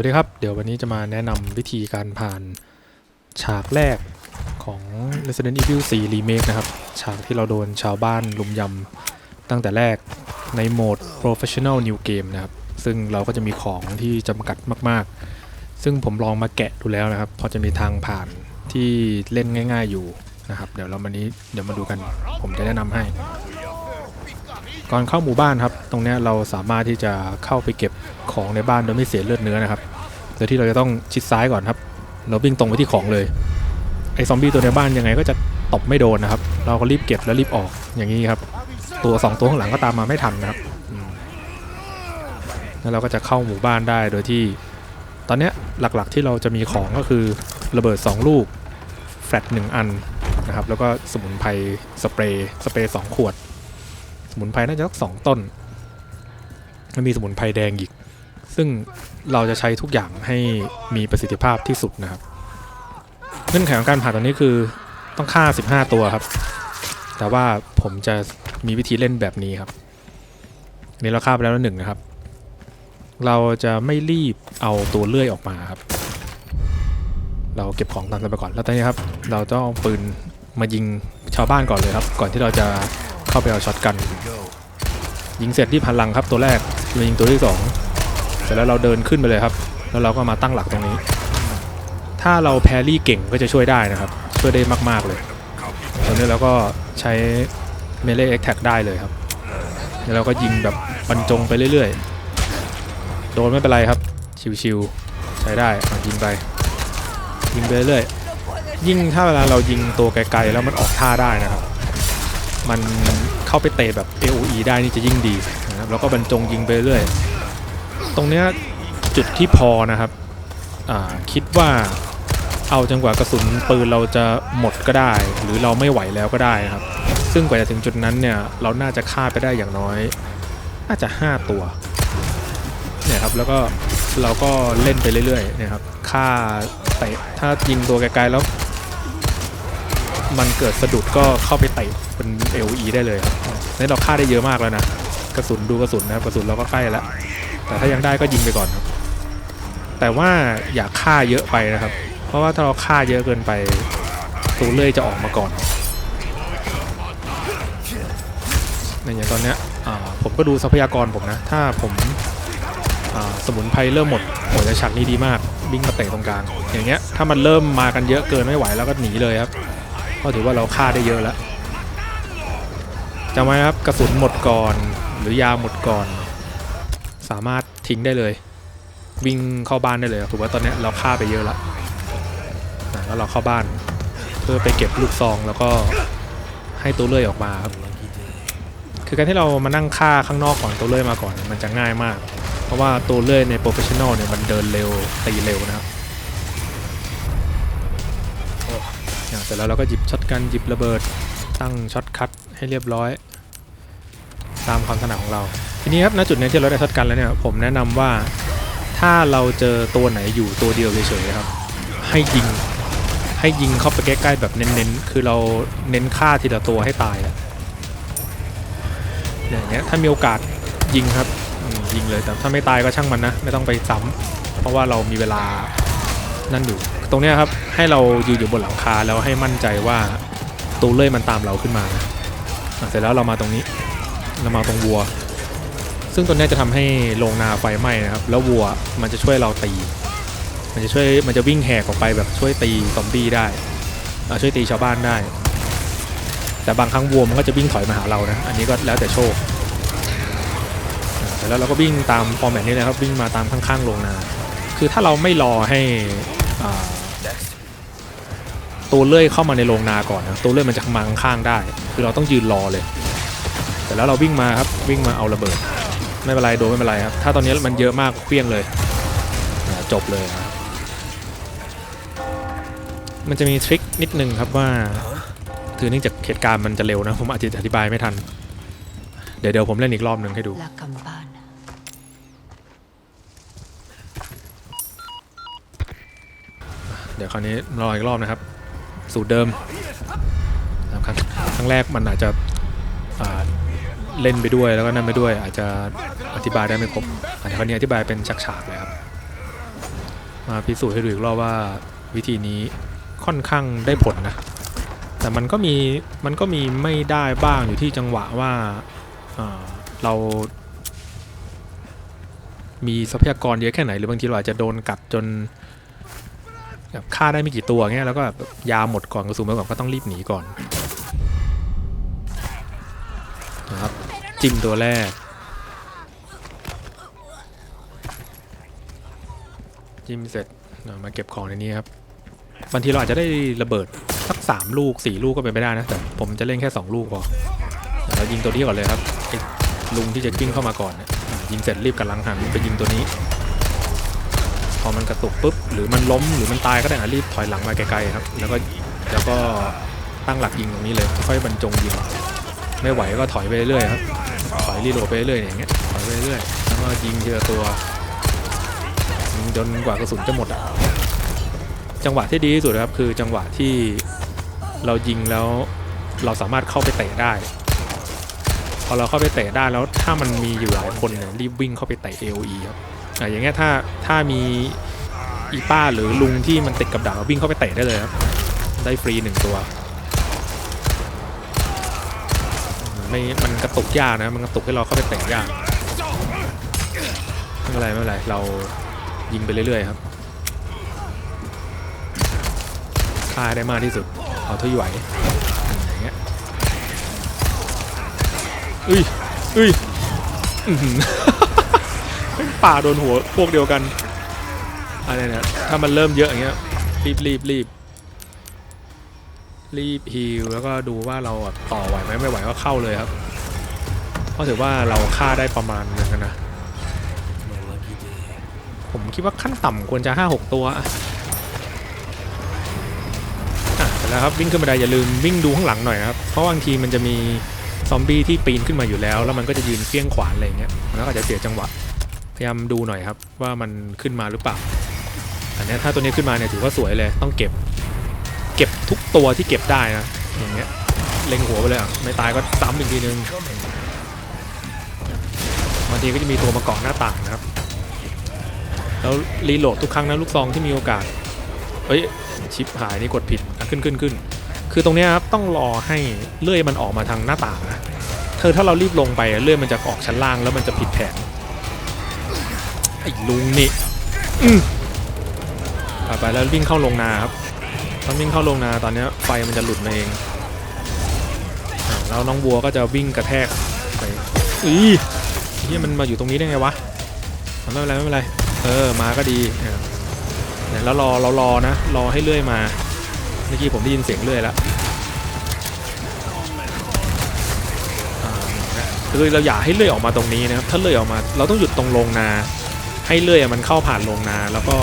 วัสดีครับ เดี๋ยววันนี้จะมาแนะนำวิธีการผ่านฉากแรกของ Resident Evil 4 Remake นะครับ ฉากที่เราโดนชาวบ้านลุมยำตั้งแต่แรกในโหมด Professional New Game นะครับ ซึ่งเราก็จะมีของที่จำกัดมาก ๆ ซึ่งผมลองมาแกะดูแล้วนะครับ พอจะมีทางผ่านที่เล่นง่าย ๆ อยู่นะครับ เดี๋ยวเรามานี้เดี๋ยวมาดูกัน ผมจะแนะนำให้ ก่อนเข้าหมู่บ้านครับ ตรงนี้เราสามารถที่จะเข้าไปเก็บของในบ้านโดยไม่เสียเลือดเนื้อนะครับโดยที่เราจะต้องชิดซ้ายก่อนครับ เราวิ่งตรงไปที่ของเลย ไอ้ซอมบี้ตัวในบ้านยังไงก็จะตบไม่โดนนะครับ เราก็รีบเก็บแล้วรีบออกอย่างนี้ครับ ตัวสองตัวข้างหลังก็ตามมาไม่ทันนะครับแล้วเราก็จะเข้าหมู่บ้านได้โดยที่ ตอนนี้หลักๆที่เราจะมีของก็คือระเบิด 2 ลูก แฟลชหนึ่งอันนะครับ แล้วก็สมุนไพรสเปรย์สเปรย์สองขวด สมุนไพรน่าจะสักสองต้นแล้วมีสมุนไพรแดงอีก ซึ่งเราจะใช้ทุกอย่างให้มีประสิทธิภาพที่สุดนะครับเงื่อนไขของการผ่าตอนนี้คือต้องฆ่า 15 ตัวครับ แต่ว่าผมจะมีวิธีเล่นแบบนี้ครับนนี้เราฆ่าไปแล้วหนึ่งนะครับ เราจะไม่รีบเอาตัวเลื่อยออกมาครับ เราเก็บของตามกันไปก่อนแล้วตอนนี้ครับ เราต้องเอาปืนมายิงชาวบ้านก่อนเลยครับ ก่อนที่เราจะ เข้าไปเอาช็อตกัน ยิงเสร็จที่พันลังครับตัวแรกมายิงตัวที่สองเสร็จแล้วเราเดินขึ้นไปเลยครับ แล้วเราก็มาตั้งหลักตรงนี้ ถ้าเราแพรี่เก่งก็จะช่วยได้นะครับ ช่วยได้มาก ๆ เลยตอนนี้เราก็ใช้เมเลเอ็กแท็กได้เลยครับแล้วเราก็ยิงแบบบรรจงไปเรื่อยๆ โดนไม่เป็นไรครับ ชิวๆใช้ได้ยิงไป ยิงไปเรื่อยๆยิ่งถ้าเวลาเรายิงตัวไกลๆแล้วมันออกท่าได้นะครับ มันเข้าไปเตะแบบ AOE ได้นี่จะยิ่งดีนะครับแล้วก็บรรจงยิงไปเรื่อยตรงเนี้ยจุดที่พอนะครับคิดว่าเอาจนกว่ากระสุนปืนเราจะหมดก็ได้ หรือเราไม่ไหวแล้วก็ได้นะครับ ซึ่งกว่าจะถึงจุดนั้นเนี่ยเราน่าจะฆ่าไปได้อย่างน้อยน่าจะ 5 ตัวเนี่ยครับแล้วก็เราก็เล่นไปเรื่อยๆเนี่ยครับฆ่าเตะถ้ายิงตัวไกลๆแล้ว มันเกิดสะดุดก็เข้าไปเตะเป็น LE ได้เลยครับนี่เราฆ่าได้เยอะมากแล้วนะ กระสุนดูกระสุนนะครับกระสุนเราก็ใกล้แล้ว แต่ถ้ายังได้ก็ยิงไปก่อนครับ แต่ว่าอย่าฆ่าเยอะไปนะครับ เพราะว่าถ้าเราฆ่าเยอะเกินไปตัวเลื่อยจะออกมาก่อนในอย่างตอนเนี้ยผมก็ดูทรัพยากรผมนะ ถ้าผมาสมุนไพรเริ่มหมดโอ้ยฉากนี้ดีมากวิ่งมาเตะตรงกลาง อย่างเงี้ยถ้ามันเริ่มมากันเยอะเกินไม่ไหวแล้วก็หนีเลยครับ ก็ถือว่าเราฆ่าได้เยอะแล้วจำไว้ครับกระสุนหมดก่อนหรือยาหมดก่อน สามารถทิ้งได้เลย วิ่งเข้าบ้านได้เลยถือว่าตอนนี้เราฆ่าไปเยอะแล้วอะแล้วเราเข้าบ้าน เพื่อไปเก็บลูกซองแล้วก็ให้ตัวเลื่อยออกมาครับคือการที่เรามานั่งฆ่าข้างนอกก่อนตัวเลื่อยมาก่อน มันจะง่ายมาก เพราะว่าตัวเลื่อยในโปรเฟชชั่นอลเนี่ยมันเดินเร็วตีเร็วนะครับ สร็จแล้วเราก็หยิบช็อตกันหยิบระเบิดตั้งช็อตคัทให้เรียบร้อย ตามความถนัดของเรา ทีนี้ครับณจุดนี้ที่เราได้ช็อตกันแล้วเนี่ยผมแนะนำว่าถ้าเราเจอตัวไหนอยู่ตัวเดียวเฉยๆครับ ให้ยิงให้ยิงเข้าไปใกล้ๆแบบเน้นๆ คือเราเน้นฆ่าทีละตัวให้ตายอย่างเงี้ยถ้ามีโอกาสยิงครับยิงเลยแต่ถ้าไม่ตายก็ช่างมันนะ ไม่ต้องไปซ้ำเพราะว่าเรามีเวลา นั่นอยู่ ตรงนี้ครับให้เรายืนอยู่บนหลังคาแล้วให้มั่นใจว่าตัวเลื่อยมันตามเราขึ้นมานะเสร็จแล้วเรามาตรงนี้เรามาตรงวัว ซึ่งตัวนี้จะทำให้โรงนาไฟไหม้นะครับ แล้ววัวมันจะช่วยเราตี มันจะช่วยมันจะวิ่งแหกออกไปแบบช่วยตีซอมบี้ได้ช่วยตีชาวบ้านได้ แต่บางครั้งวัวมันก็จะวิ่งถอยมาหาเรานะ อันนี้ก็แล้วแต่โชคเสร็จแล้วเราก็วิ่งตามฟอร์แมตนี้เลยครับวิ่งมาตามข้างๆโรงนา คือถ้าเราไม่รอให้ ตัวเลื่อยเข้ามาในโรงนาก่อนนะตัวเลื่อยมันจะมาข้างๆได้ คือเราต้องยืนรอเลย แต่แล้วเราวิ่งมาครับวิ่งมาเอาระเบิด ไม่เป็นไรโดนไม่เป็นไรครับ ถ้าตอนนี้มันเยอะมากเพี้ยงเลยจบเลยครับมันจะมีทริคนิดนึงครับว่าถือเนื่องจากเหตุการณ์มันจะเร็วนะ ผมอาจจะอธิบายไม่ทัน เดี๋ยวเดี๋ยวผมเล่นอีกรอบหนึ่งให้ดู เดี๋ยวคราวนี้รออีกรอบนะครับ สูตรเดิมนะครับครั้งแรกมันอาจจะเล่นไปด้วยแล้วก็นั่นไปด้วย อาจจะอธิบายได้ไม่ครบอันนี้คราวนี้อธิบายเป็นฉากๆเลยครับ มาพิสูจน์ให้ดูอีกรอบว่าวิธีนี้ค่อนข้างได้ผลนะ แต่มันก็มีมันก็มีไม่ได้บ้างอยู่ที่จังหวะว่าเรา มีทรัพยากรเยอะแค่ไหน หรือบางทีเราอาจจะโดนกัดจน แบบฆ่าได้ไม่กี่ตัวเงี้ยแล้วก็แบบยาหมดก่อนกระสุนหมดก่อนก็ต้องรีบหนีก่อนนะครับจิ้มตัวแรก จิ้มเสร็จมาเก็บของในนี้ครับบางทีเราอาจจะได้ระเบิดสักสามลูกสี่ลูกก็เป็นไปได้นะแต่ผมจะเล่นแค่สองลูกพอเรายิงตัวนี้ก่อนเลยครับลุงที่จะกิ้งเข้ามาก่อนเนี่ยยิงเสร็จรีบกำลังหันไปยิงตัวนี้ พอมันกระตุกปุ๊บหรือมันล้มหรือมันตายก็ได้นะรีบถอยหลังมาไกลๆครับ แล้วก็แล้วก็ตั้งหลักยิงตรงนี้เลย ค่อยบรรจงยิงไม่ไหวก็ถอยไปเรื่อยครับถอยรีโหลดไปเรื่อยอย่างเงี้ยถอยไปเรื่อยแล้วก็ยิงทีละตัวยิงจนกว่ากระสุนจะหมดอะจังหวะที่ดีที่สุดครับคือจังหวะที่เรายิงแล้วเราสามารถเข้าไปเตะได้ พอเราเข้าไปเตะได้แล้วถ้ามันมีอยู่หลายคนเนี่ยรีบวิ่งเข้าไปเตะ AOE ครับ อะอย่างเงี้ยถ้าถ้ามีอีป้าหรือลุงที่มันติดกับดักวิ่งเข้าไปเตะได้เลยครับ ได้ฟรีหนึ่งตัวไม่มันกระตุกยากนะ มันกระตุกให้เราเข้าไปเตะยากไม่เป็นไรไม่เป็นไรเรายิงไปเรื่อยๆครับฆ่าได้มากที่สุดเอาเท่าไหวอย่างเงี้ยอุ้ยอุ้ย ป่าโดนหัวพวกเดียวกันอะไรเนี่ยถ้ามันเริ่มเยอะอย่างเงี้ยรีบรีบรีบรีบฮิลแล้วก็ดูว่าเราแบบต่อไหวไหมไม่ไหวก็เข้าเลยครับเพราะถือว่าเราฆ่าได้ประมาณนึงนะผมคิดว่าขั้นต่ำควรจะ 5-6 ตัวอะเสร็จแล้วครับวิ่งขึ้นบันไดอย่าลืมวิ่งดูข้างหลังหน่อยนะครับเพราะบางทีมันจะมีซอมบี้ที่ปีนขึ้นมาอยู่แล้ว แล้วมันก็จะยืนเฟี้ยงขวานอะไรอย่างเงี้ยแล้วก็อาจจะเสียจังหวะ พยายามดูหน่อยครับว่ามันขึ้นมาหรือเปล่า อันนี้ถ้าตัวนี้ขึ้นมาเนี่ยถือว่าสวยเลยต้องเก็บ เก็บทุกตัวที่เก็บได้นะอย่างเงี้ยเล็งหัวไปเลยอะไม่ตายก็ซ้ำอีกทีนึงบางทีก็จะมีตัวมาเกาะหน้าต่างนะครับ แล้วรีโหลดทุกครั้งนะลูกซองที่มีโอกาสเอ้ยชิปหายนี่กดผิดอะขึ้นขึ้นขึ้นคือตรงนี้ครับต้องรอให้เลื่อยมันออกมาทางหน้าต่างนะเธอถ้าเรารีบลงไปเลื่อยมันจะออกชั้นล่างแล้วมันจะผิดแผน ไอ้ลุงนี่อืมไปไปแล้ววิ่งเข้าลงนาครับตอนวิ่งเข้าลงนาตอนเนี้ยไฟมันจะหลุดมาเองอ่าแล้วน้องบัวก็จะวิ่งกระแทกไปอีที่มันมาอยู่ตรงนี้ได้ไงวะอะไม่เป็นไรไม่เป็นไรเออมาก็ดีอะเนี่ยแล้วรอเรารอนะ รอให้เลื่อยมาเมื่อกี้ผมได้ยินเสียงเลื่อยแล้วอ่าเนี่ยคือเราอยากให้เลื่อยออกมาตรงนี้นะครับถ้าเลื่อยออกมา เราต้องหยุดตรงลงนา ให้เลื่อยมันเข้าผ่านลงนา แล้วก็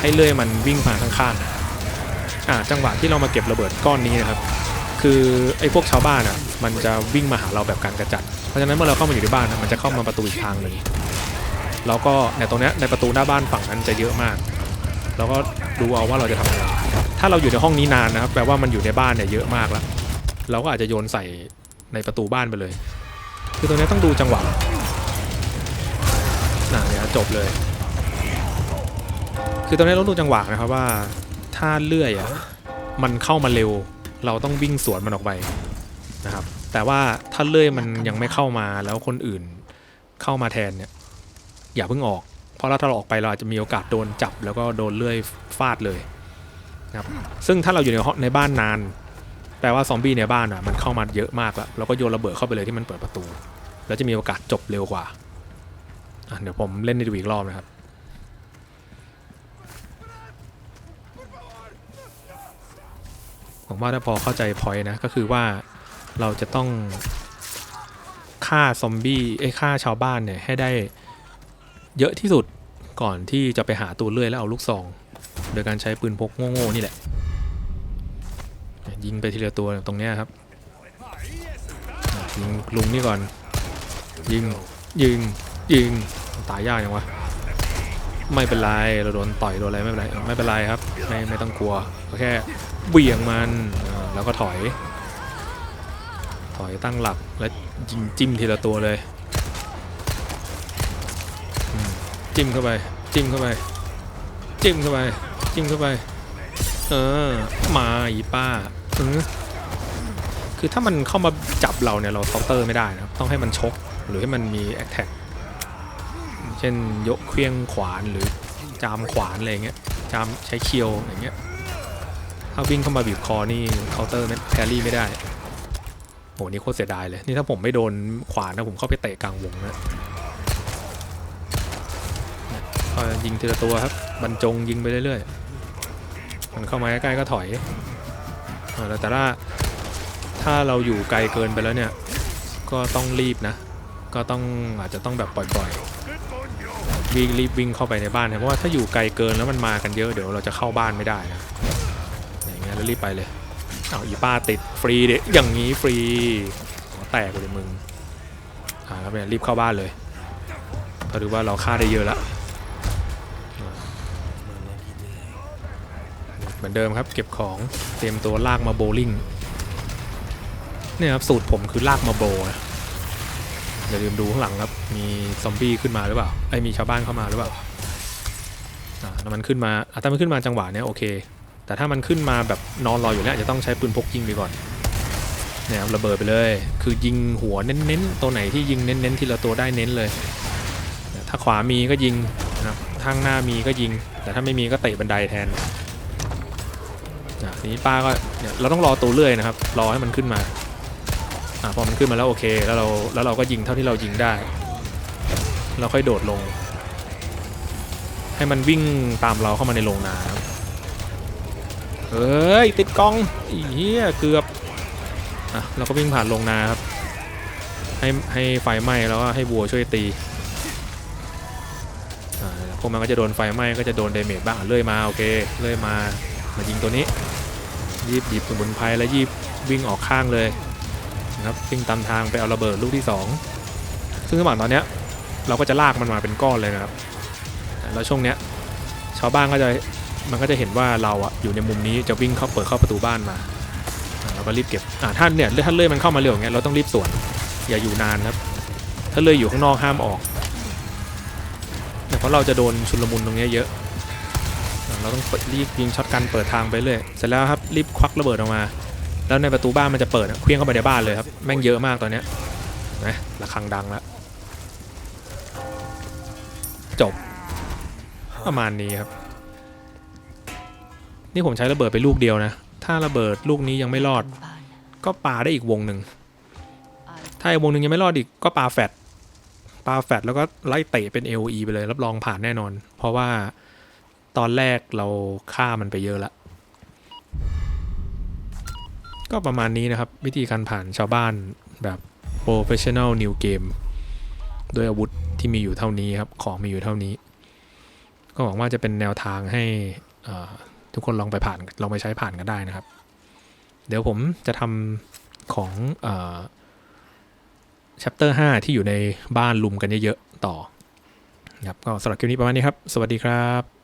ให้เลื่อยมันวิ่งผ่านข้างๆอ่าจังหวะที่เรามาเก็บระเบิดก้อนนี้นะครับคือไอ้พวกชาวบ้านอะมันจะวิ่งมาหาเราแบบการกระจัด เพราะฉะนั้นเมื่อเราเข้ามาอยู่ในบ้านอะมันจะเข้ามาประตูอีกทางหนึ่งแล้วก็ในตรงนี้ในประตูหน้าบ้านฝั่งนั้นจะเยอะมากเราก็ดูเอาว่าเราจะทำอะไรถ้าเราอยู่ในห้องนี้นานนะครับแปลว่ามันอยู่ในบ้านเนี่ยเยอะมากแล้ว เราก็อาจจะโยนใส่ในประตูบ้านไปเลย คือตรงนี้ต้องดูจังหวะ จบเลย คือตอนนี้เราดูจังหวะนะครับว่า ถ้าเลื่อยอะมันเข้ามาเร็ว เราต้องวิ่งสวนมันออกไปนะครับ แต่ว่าถ้าเลื่อยมันยังไม่เข้ามาแล้วคนอื่นเข้ามาแทนเนี่ยอย่าเพิ่งออก เพราะถ้าเราออกไปเราอาจจะมีโอกาสโดนจับ แล้วก็โดนเลื่อยฟาดเลยนะครับซึ่งถ้าเราอยู่ในห้องในบ้านนานแปลว่าซอมบี้ในบ้านอะมันเข้ามาเยอะมากแล้วเราก็โยนระเบิดเข้าไปเลยที่มันเปิดประตู แล้วจะมีโอกาสจบเร็วกว่า เดี๋ยวผมเล่นให้ดูอีกรอบนะครับ ผมว่าถ้าพอเข้าใจพอยนะ ก็คือว่าเราจะต้องฆ่าซอมบี้ไอ้ฆ่าชาวบ้านเนี่ยให้ได้เยอะที่สุดก่อนที่จะไปหาตัวเลื่อยแล้วเอาลูกซอง โดยการใช้ปืนพกโง่ๆนี่แหละ ยิงไปทีละตัวตรงเนี้ยครับ ยิงลุงนี่ก่อน ยิงยิง ยิงตายยากยังวะไม่เป็นไรเราโดนต่อยโดนอะไรไม่เป็นไรไม่เป็นไรครับไม่ไม่ต้องกลัวก็แค่เบี่ยงมันแล้วก็ถอย ถอยตั้งหลักแล้วยิงจิ้มทีละตัวเลยจิ้มเข้าไปจิ้มเข้าไปจิ้มเข้าไปจิ้มเข้าไป เออมาอีป้าเออคือถ้ามันเข้ามาจับเราเนี่ยเราเคาน์เตอร์ไม่ได้นะต้องให้มันชกหรือให้มันมีแอคแท็ก เช่นยกเครื่องขวานหรือจามขวานอะไรเงี้ยจามใช้เคียวอย่างเงี้ยถ้าวิ่งเข้ามาบีบคอนี่เคาน์เตอร์แครี่ไม่ได้โหนี่โคตรเสียดายเลย นี่ถ้าผมไม่โดนขวานนะผมเข้าไปเตะกลางวงนะยก็ยิงทีละตัวครับบรรจงยิงไปเรื่อยๆ มันเข้ามาใกล้ๆก็ถอยอ่าแล้วแต่ว่าถ้าเราอยู่ไกลเกินไปแล้วเนี่ย ก็ต้องรีบนะ ก็ต้องอาจจะต้องแบบปล่อยๆ วิ่งรีบวิ่งเข้าไปในบ้านนะเพราะว่าถ้าอยู่ไกลเกินแล้วมันมากันเยอะเดี๋ยวเราจะเข้าบ้านไม่ได้นะอย่างเงี้ยแล้วรีบไปเลยเอาอีป้าติดฟรีเด็อย่างนี้ฟรีหัวแตกเลยมึงอ่าครับเนี่ยรีบเข้าบ้านเลยเพราดูว่าเราฆ่าได้เยอะแล้วเหมือนเดิมครับ เก็บของเตรียมตัวลากมาโบลิ่งเนี่ยครับสูตรผมคือลากมาโบนะ อย่าลืมดูข้างหลังครับ มีซอมบี้ขึ้นมาหรือเปล่าไอ้มีชาวบ้านเข้ามาหรือเปล่าอ่าถ้ามันขึ้นมาอะถ้ามันขึ้นมาจังหวะเนี้ยโอเค แต่ถ้ามันขึ้นมาแบบนอนรออยู่แล้วจะต้องใช้ปืนพกยิงไปก่อนเนี่ยครับระเบิดไปเลย คือยิงหัวเน้นๆ ตัวไหนที่ยิงเน้นๆทีละตัวได้เน้นเลย ถ้าขวามีก็ยิงนะทางหน้ามีก็ยิง แต่ถ้าไม่มีก็เตะบันไดแทนอะทีนี้ป้าก็เนี่ยเราต้องรอตัวเลื่อยนะครับ รอให้มันขึ้นมา อะพอมันขึ้นมาแล้วโอเค แล้วเราแล้วเราก็ยิงเท่าที่เรายิงได้ เราค่อยโดดลง ให้มันวิ่งตามเราเข้ามาในโรงนาครับเอ้ยติดกล้องอีเหี้ยเกือบอะเราก็วิ่งผ่านลงนาครับ ให้ให้ไฟไหม้แล้วก็ให้วัวช่วยตีอ่าพวกมันก็จะโดนไฟไหม้ก็จะโดนเดเมจบ้างเลื่อยมาโอเคเลื่อยมามายิงตัวนี้ยีบหยิบสมุนไพรแล้วยีบวิ่งออกข้างเลย นะครับวิ่งตามทางไปเอาระเบิดลูกที่สองซึ่งระหว่างตอนเนี้ยเราก็จะลากมันมาเป็นก้อนเลยนะครับแล้วช่วงเนี้ยชาวบ้านก็จะมันก็จะเห็นว่าเราอะอยู่ในมุมนี้จะวิ่งเข้าเปิดเข้าประตูบ้านมาเราก็รีบเก็บอ่าถ้าเนี่ยถ้าเลื่อยมันเข้ามาเร็วอย่างเงี้ยเราต้องรีบสวนอย่าอยู่นานครับ ถ้าเลื่อยอยู่ข้างนอกห้ามออกเนี่ยเพราะเราจะโดนชุลมุนตรงเนี้ยเยอะ เราต้องรีบยิงช็อตกันเปิดทางไปเรื่อยเสร็จแล้วครับรีบควักระเบิดออกมา แล้วในประตูบ้านมันจะเปิดเคลื่องเข้าไปในบ้านเลยครับแม่งเยอะมากตอนเนี้ยนะระฆังดังแล้วจบ ประมาณนี้ครับ นี่ผมใช้ระเบิดไปลูกเดียวนะ ถ้าระเบิดลูกนี้ยังไม่รอด ก็ปาได้อีกวงหนึ่งถ้าอีกวงหนึ่งยังไม่รอดอีกก็ปาแฟดปาแฟดแล้วก็ไล่เตะเป็น AOE ไปเลย รับรองผ่านแน่นอน เพราะว่าตอนแรกเราฆ่ามันไปเยอะละ ก็ประมาณนี้นะครับ วิธีการผ่านชาวบ้านแบบ Professional New Game ด้วยอาวุธที่มีอยู่เท่านี้ครับ ของมีอยู่เท่านี้ ก็หวังว่าจะเป็นแนวทางให้ทุกคนลองไปผ่านลองไปใช้ผ่านกันได้นะครับ เดี๋ยวผมจะทำของเอ่อ chapter 5 ที่อยู่ในบ้านลุมกันเยอะๆ ต่อครับก็สำหรับคลิปนี้ประมาณนี้ครับ สวัสดีครับ